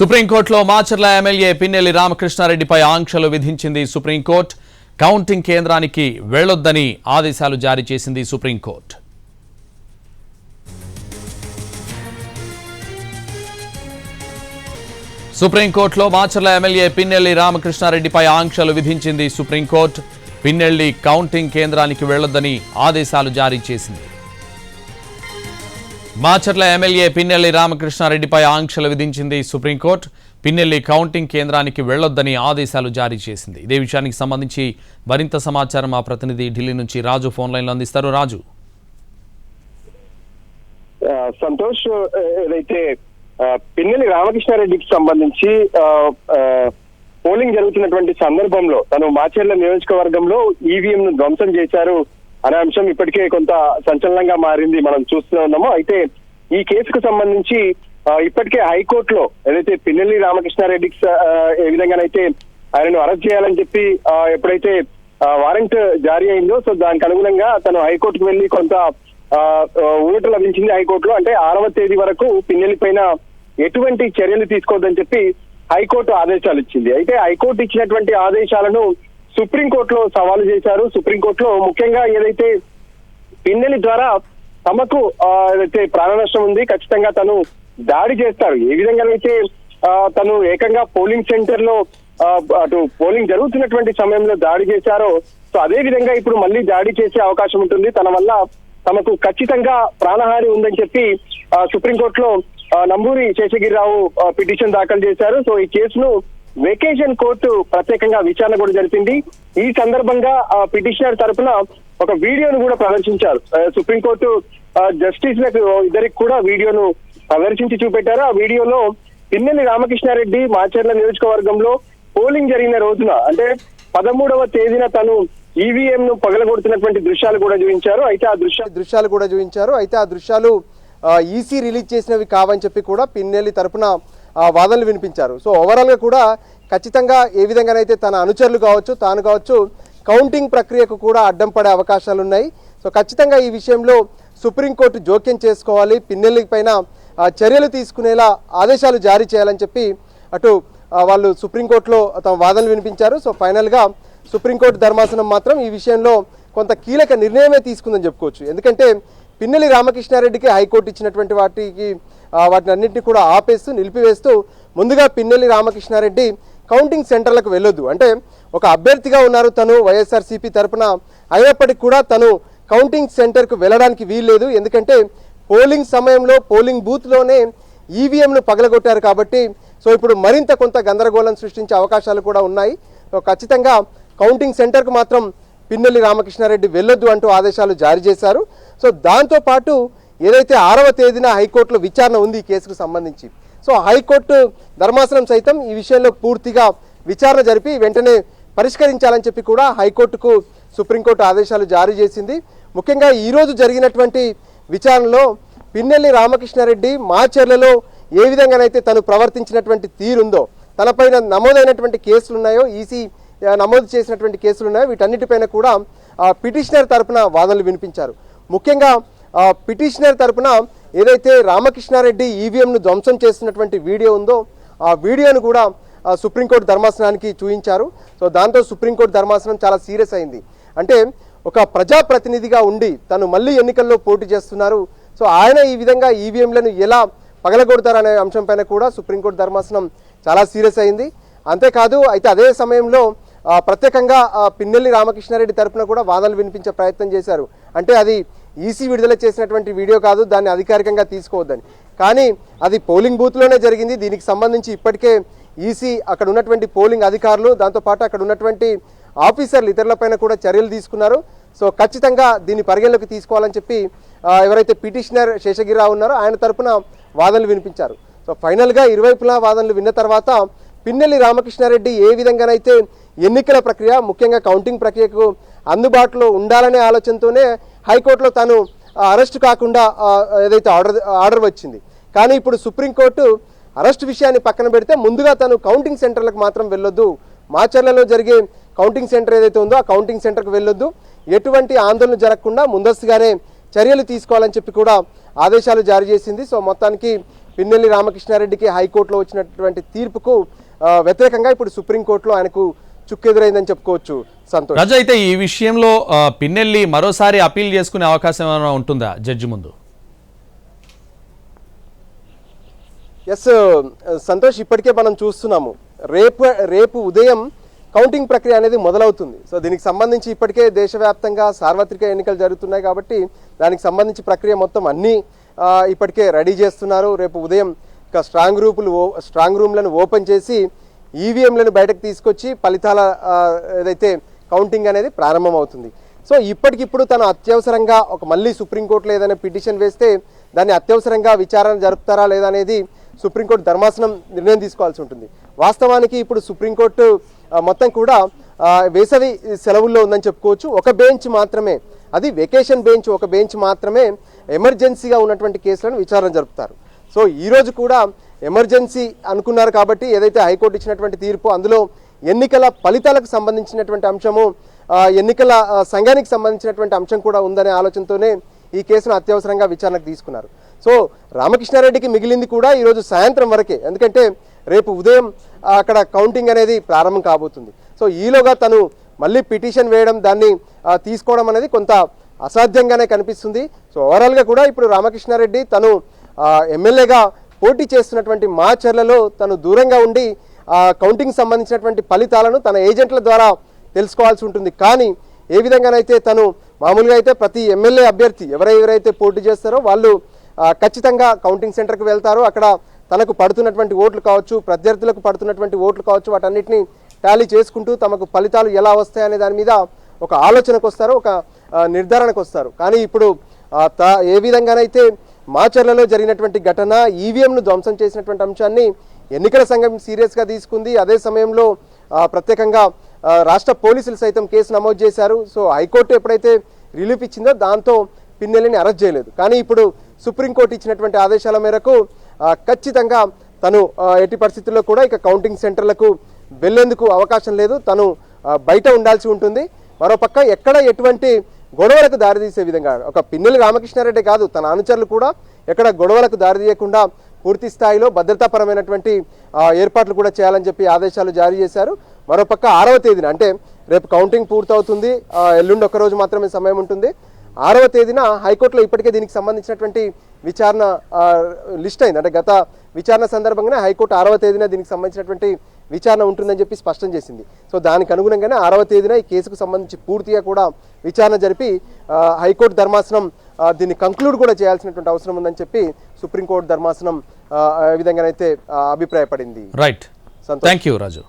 సుప్రీంకోర్టులో మాచర్ల ఎమ్మెల్యే పిన్నెల్లి రామకృష్ణారెడ్డిపై ఆంక్షలు విధించింది సుప్రీంకోర్టు. కౌంటింగ్ కేంద్రానికి వెళ్ళొద్దని ఆదేశాలు జారీ చేసింది సుప్రీంకోర్టు. సుప్రీంకోర్టులో మాచర్ల ఎమ్మెల్యే పిన్నెల్లి రామకృష్ణారెడ్డిపై ఆంక్షలు విధించింది సుప్రీంకోర్టు. పిన్నెల్లి కౌంటింగ్ కేంద్రానికి వెళ్ళొద్దని ఆదేశాలు జారీ చేసింది. మాచర్ల ఎమ్మెల్యే పిన్నెల్లి రామకృష్ణారెడ్డిపై ఆంక్షలు విధించింది సుప్రీంకోర్టు. పిన్నెల్లి కౌంటింగ్ కేంద్రానికి వెళ్ళొద్దని ఆదేశాలు జారీ చేసింది. ఇదే విషయానికి సంబంధించి మరింత సమాచారం మా ప్రతినిధి ఢిల్లీ నుంచి రాజు ఫోన్ లైన్లో అందిస్తారు. రాజు. సంతోష్ ఏదైతే పిన్నెల్లి రామకృష్ణారెడ్డికి సంబంధించి పోలింగ్ జరుగుతున్నటువంటి సందర్భంలో తను మాచర్ల నియోజకవర్గంలో ఈవీఎం ను ధ్వంసం చేశారు. అనే అంశం ఇప్పటికే కొంత సంచలనంగా మారింది మనం చూస్తూనే ఉన్నాము. అయితే ఈ కేసుకు సంబంధించి ఇప్పటికే హైకోర్టులో ఏదైతే పిన్నెల్లి రామకృష్ణారెడ్డికి ఏ విధంగానైతే ఆయనను అరెస్ట్ చేయాలని చెప్పి ఎప్పుడైతే వారెంట్ జారీ అయిందో సో దానికి అనుగుణంగా తను హైకోర్టుకు వెళ్ళి కొంత ఆ, ఊరట లభించింది హైకోర్టులో. అంటే ఆరవ తేదీ వరకు పిన్నెల్లి పైన ఎటువంటి చర్యలు తీసుకోవద్దని చెప్పి హైకోర్టు ఆదేశాలు ఇచ్చింది. అయితే హైకోర్టు ఇచ్చినటువంటి ఆదేశాలను సుప్రీంకోర్టులో సవాలు చేశారు. సుప్రీంకోర్టులో ముఖ్యంగా ఏదైతే పిన్నెలి ద్వారా తమకు అయితే ఏదైతే ప్రాణ నష్టం ఉంది ఖచ్చితంగా తను దాడి చేస్తారు. ఏ విధంగానైతే తను ఏకంగా పోలింగ్ సెంటర్లో అటు పోలింగ్ జరుగుతున్నటువంటి సమయంలో దాడి చేశారో సో అదే విధంగా ఇప్పుడు మళ్ళీ దాడి చేసే అవకాశం ఉంటుంది. తన వల్ల తమకు ఖచ్చితంగా ప్రాణహాని ఉందని చెప్పి ఆ, సుప్రీంకోర్టులో నంబూరి శేషగిరిరావు పిటిషన్ దాఖలు చేశారు. సో ఈ కేసును వెకేషన్ కోర్టు ప్రత్యేకంగా విచారణ కూడా జరిపింది. ఈ సందర్భంగా ఆ పిటిషనర్ తరపున ఒక వీడియోను కూడా ప్రదర్శించారు. సుప్రీంకోర్టు జస్టిస్ ఇద్దరికి కూడా వీడియోను ప్రదర్శించి చూపెట్టారు. ఆ వీడియోలో పిన్నెల్లి రామకృష్ణారెడ్డి మాచర్ల నియోజకవర్గంలో పోలింగ్ జరిగిన రోజున అంటే పదమూడవ తేదీన తను ఈవీఎం ను పగలగొడుతున్నటువంటి దృశ్యాలు కూడా చూపించారు. అయితే ఆ దృశ్యాలు దృశ్యాలు కూడా చూపించారు. అయితే ఆ దృశ్యాలు ఈసీ రిలీజ్ చేసినవి కావని చెప్పి కూడా పిన్నెల్లి తరపున వాదనలు వినిపించారు. సో ఓవరాల్గా కూడా ఖచ్చితంగా ఏ విధంగానైతే తన అనుచరులు కావచ్చు తాను కావచ్చు కౌంటింగ్ ప్రక్రియకు కూడా అడ్డం పడే అవకాశాలు ఉన్నాయి సో ఖచ్చితంగా ఈ విషయంలో సుప్రీంకోర్టు జోక్యం చేసుకోవాలి. పిన్నెల్లి పైన చర్యలు తీసుకునేలా ఆదేశాలు జారీ చేయాలని చెప్పి అటు వాళ్ళు సుప్రీంకోర్టులో తమ వాదనలు వినిపించారు. సో ఫైనల్గా సుప్రీంకోర్టు ధర్మాసనం మాత్రం ఈ విషయంలో కొంత కీలక నిర్ణయమే తీసుకుందని చెప్పుకోవచ్చు. ఎందుకంటే పిన్నెలి రామకృష్ణారెడ్డికి హైకోర్టు ఇచ్చినటువంటి వాటికి వాటిని అన్నింటినీ కూడా ఆపేస్తూ నిలిపివేస్తూ ముందుగా పిన్నెల్లి రామకృష్ణారెడ్డి కౌంటింగ్ సెంటర్లకు వెళ్ళొద్దు. అంటే ఒక అభ్యర్థిగా ఉన్నారు తను వైఎస్ఆర్సీపీ తరపున. అయినప్పటికీ కూడా తను కౌంటింగ్ సెంటర్కు వెళ్ళడానికి వీల్లేదు. ఎందుకంటే పోలింగ్ సమయంలో పోలింగ్ బూత్లోనే ఈవీఎంను పగలగొట్టారు కాబట్టి సో ఇప్పుడు మరింత కొంత గందరగోళం సృష్టించే అవకాశాలు కూడా ఉన్నాయి. సో ఖచ్చితంగా కౌంటింగ్ సెంటర్కు మాత్రం పిన్నెల్లి రామకృష్ణారెడ్డి వెళ్ళొద్దు అంటూ ఆదేశాలు జారీ చేశారు. సో దాంతోపాటు ఏదైతే ఆరవ తేదీన హైకోర్టులో విచారణ ఉంది ఈ కేసుకు సంబంధించి. సో హైకోర్టు ధర్మాసనం సైతం ఈ విషయంలో పూర్తిగా విచారణ జరిపి వెంటనే పరిష్కరించాలని చెప్పి కూడా హైకోర్టుకు సుప్రీంకోర్టు ఆదేశాలు జారీ చేసింది. ముఖ్యంగా ఈరోజు జరిగినటువంటి విచారణలో పిన్నెల్లి రామకృష్ణారెడ్డి మాచర్లలో ఏ విధంగానైతే తను ప్రవర్తించినటువంటి తీరుందో తనపైన నమోదైనటువంటి కేసులు ఉన్నాయో ఈసీ నమోదు చేసినటువంటి కేసులు ఉన్నాయి. వీటన్నిటిపైన కూడా పిటిషనర్ తరపున వాదనలు వినిపించారు. ముఖ్యంగా పిటిషనర్ తరపున ఏదైతే రామకృష్ణారెడ్డి ఈవీఎంను ధ్వంసం చేస్తున్నటువంటి వీడియో ఉందో ఆ వీడియోను కూడా సుప్రీంకోర్టు ధర్మాసనానికి చూపించారు సో దాంతో సుప్రీంకోర్టు ధర్మాసనం చాలా సీరియస్ అయింది. అంటే ఒక ప్రజాప్రతినిధిగా ఉండి తను మళ్ళీ ఎన్నికల్లో పోటీ చేస్తున్నారు. సో ఆయన ఈ విధంగా ఈవీఎంలను ఎలా పగలగొడతారనే అంశంపైన కూడా సుప్రీంకోర్టు ధర్మాసనం చాలా సీరియస్ అయింది. అంతేకాదు అయితే అదే సమయంలో ప్రత్యేకంగా పిన్నెల్లి రామకృష్ణారెడ్డి తరపున కూడా వాదనలు వినిపించే ప్రయత్నం చేశారు. అంటే అది ఈసీ విడుదల చేసినటువంటి వీడియో కాదు దాన్ని అధికారికంగా తీసుకోవద్దని. కానీ అది పోలింగ్ బూత్లోనే జరిగింది. దీనికి సంబంధించి ఇప్పటికే ఈసీ అక్కడ ఉన్నటువంటి పోలింగ్ అధికారులు దాంతోపాటు అక్కడ ఉన్నటువంటి ఆఫీసర్లు ఇతరులపైన కూడా చర్యలు తీసుకున్నారు. సో ఖచ్చితంగా దీన్ని పరిగణలోకి తీసుకోవాలని చెప్పి ఎవరైతే పిటిషనర్ శేషగిరిరావు ఉన్నారో ఆయన తరపున వాదనలు వినిపించారు. సో ఫైనల్గా ఇరువైపులా వాదనలు విన్న తర్వాత పిన్నెల్లి రామకృష్ణారెడ్డి ఏ విధంగానైతే ఎన్నికల ప్రక్రియ ముఖ్యంగా కౌంటింగ్ ప్రక్రియకు అందుబాటులో ఉండాలనే ఆలోచనతోనే హైకోర్టులో తాను అరెస్ట్ కాకుండా ఏదైతే ఆర్డర్ ఆర్డర్ వచ్చింది. కానీ ఇప్పుడు సుప్రీంకోర్టు అరెస్ట్ విషయాన్ని పక్కన పెడితే ముందుగా తను కౌంటింగ్ సెంటర్లకు మాత్రం వెళ్ళొద్దు. మాచర్లలో జరిగే కౌంటింగ్ సెంటర్ ఏదైతే ఉందో ఆ కౌంటింగ్ సెంటర్కు వెళ్ళొద్దు. ఎటువంటి ఆందోళన జరగకుండా ముందస్తుగానే చర్యలు తీసుకోవాలని చెప్పి కూడా ఆదేశాలు జారీ చేసింది. సో మొత్తానికి పిన్నెల్లి రామకృష్ణారెడ్డికి హైకోర్టులో వచ్చినటువంటి తీర్పుకు వ్యతిరేకంగా ఇప్పుడు సుప్రీంకోర్టులో ఆయనకు చుక్కెదురైందని చెప్పుకోవచ్చు. సంతోష్. రాజు అయితే ఈ విషయంలో పిన్నెల్లి మరోసారి అపీల్ చేసుకునే అవకాశం ఏమైనా ఉంటుందా జడ్జి ముందు? ఎస్ సంతోష్ ఇప్పటికే మనం చూస్తున్నాము. రేపు రేపు ఉదయం కౌంటింగ్ ప్రక్రియ అనేది మొదలవుతుంది. సో దీనికి సంబంధించి ఇప్పటికే దేశవ్యాప్తంగా సార్వత్రిక ఎన్నికలు జరుగుతున్నాయి కాబట్టి దానికి సంబంధించి ప్రక్రియ మొత్తం అన్నీ ఇప్పటికే రెడీ చేస్తున్నారు. రేపు ఉదయం ఇక స్ట్రాంగ్ రూపులు స్ట్రాంగ్ రూమ్లను ఓపెన్ చేసి ఈవీఎంలను బయటకు తీసుకొచ్చి ఫలితాల ఏదైతే కౌంటింగ్ అనేది ప్రారంభమవుతుంది. సో ఇప్పటికిప్పుడు తను అత్యవసరంగా ఒక మళ్ళీ సుప్రీంకోర్టులో ఏదైనా పిటిషన్ వేస్తే దాన్ని అత్యవసరంగా విచారణ జరుపుతారా లేదా అనేది సుప్రీంకోర్టు ధర్మాసనం నిర్ణయం తీసుకోవాల్సి ఉంటుంది. వాస్తవానికి ఇప్పుడు సుప్రీంకోర్టు మొత్తం కూడా వేసవి సెలవుల్లో ఉందని చెప్పుకోవచ్చు. ఒక బెంచ్ మాత్రమే అది వెకేషన్ బెంచ్ ఒక బెంచ్ మాత్రమే ఎమర్జెన్సీగా ఉన్నటువంటి కేసులను విచారణ జరుపుతారు. సో ఈరోజు కూడా ఎమర్జెన్సీ అనుకున్నారు కాబట్టి ఏదైతే హైకోర్టు ఇచ్చినటువంటి తీర్పు అందులో ఎన్నికల ఫలితాలకు సంబంధించినటువంటి అంశము ఎన్నికల సంఘానికి సంబంధించినటువంటి అంశం కూడా ఉందనే ఆలోచనతోనే ఈ కేసును అత్యవసరంగా విచారణకు తీసుకున్నారు. సో రామకృష్ణారెడ్డికి మిగిలింది కూడా ఈరోజు సాయంత్రం వరకే. ఎందుకంటే రేపు ఉదయం అక్కడ కౌంటింగ్ అనేది ప్రారంభం కాబోతుంది. సో ఈలోగా తను మళ్ళీ పిటిషన్ వేయడం దాన్ని తీసుకోవడం అనేది కొంత అసాధ్యంగానే కనిపిస్తుంది. సో ఓవరాల్గా కూడా ఇప్పుడు రామకృష్ణారెడ్డి తను ఎమ్మెల్యేగా పోటీ చేస్తున్నటువంటి మాచర్లలో తను దూరంగా ఉండి ఆ కౌంటింగ్ సంబంధించినటువంటి ఫలితాలను తన ఏజెంట్ల ద్వారా తెలుసుకోవాల్సి ఉంటుంది. కానీ ఏ విధంగానైతే తను మామూలుగా అయితే ప్రతి ఎమ్మెల్యే అభ్యర్థి ఎవరెవరైతే పోటీ చేస్తారో వాళ్ళు ఖచ్చితంగా కౌంటింగ్ సెంటర్కి వెళ్తారు. అక్కడ తనకు పడుతున్నటువంటి ఓట్లు కావచ్చు ప్రత్యర్థులకు పడుతున్నటువంటి ఓట్లు కావచ్చు వాటన్నిటిని టాలీ చేసుకుంటూ తమకు ఫలితాలు ఎలా వస్తాయనే దాని మీద ఒక ఆలోచనకు వస్తారు ఒక నిర్ధారణకు వస్తారు కానీ ఇప్పుడు ఏ విధంగానైతే మాచర్లలో జరిగినటువంటి ఘటన ఈవీఎంను ధ్వంసం చేసినటువంటి అంశాన్ని ఎన్నికల సంఘం సీరియస్గా తీసుకుంది. అదే సమయంలో ప్రత్యేకంగా రాష్ట్ర పోలీసులు సైతం కేసు నమోదు చేశారు. సో హైకోర్టు ఎప్పుడైతే రిలీఫ్ ఇచ్చిందో దాంతో పిన్నెల్లిని అరెస్ట్ చేయలేదు. కానీ ఇప్పుడు సుప్రీంకోర్టు ఇచ్చినటువంటి ఆదేశాల మేరకు ఖచ్చితంగా తను ఎట్టి పరిస్థితుల్లో కూడా ఇక కౌంటింగ్ సెంటర్లకు వెళ్ళేందుకు అవకాశం లేదు. తను బయట ఉండాల్సి ఉంటుంది. మరోపక్క ఎక్కడ ఎటువంటి గొడవలకు దారితీసే విధంగా ఒక పిన్నెల రామకృష్ణారెడ్డి కాదు తన అనుచరులు కూడా ఎక్కడ గొడవలకు దారి తీయకుండా పూర్తి స్థాయిలో భద్రతాపరమైనటువంటి ఏర్పాట్లు కూడా చేయాలని చెప్పి ఆదేశాలు జారీ చేశారు. మరోపక్క ఆరవ తేదీన అంటే రేపు కౌంటింగ్ పూర్తవుతుంది. ఎల్లుండి ఒక్కరోజు మాత్రమే సమయం ఉంటుంది. ఆరవ తేదీన హైకోర్టులో ఇప్పటికే దీనికి సంబంధించినటువంటి విచారణ లిస్ట్ అయింది. అంటే గత విచారణ సందర్భంగానే హైకోర్టు ఆరవ తేదీన దీనికి సంబంధించినటువంటి విచారణ ఉంటుందని చెప్పి స్పష్టం చేసింది. సో దానికి అనుగుణంగానే ఆరవ తేదీన ఈ కేసుకు సంబంధించి పూర్తిగా కూడా విచారణ జరిపి హైకోర్టు ధర్మాసనం దీన్ని కంక్లూడ్ కూడా చేయాల్సినటువంటి అవసరం ఉందని చెప్పి సుప్రీంకోర్టు ధర్మాసనం విధంగానైతే అభిప్రాయపడింది. Right thank you Raju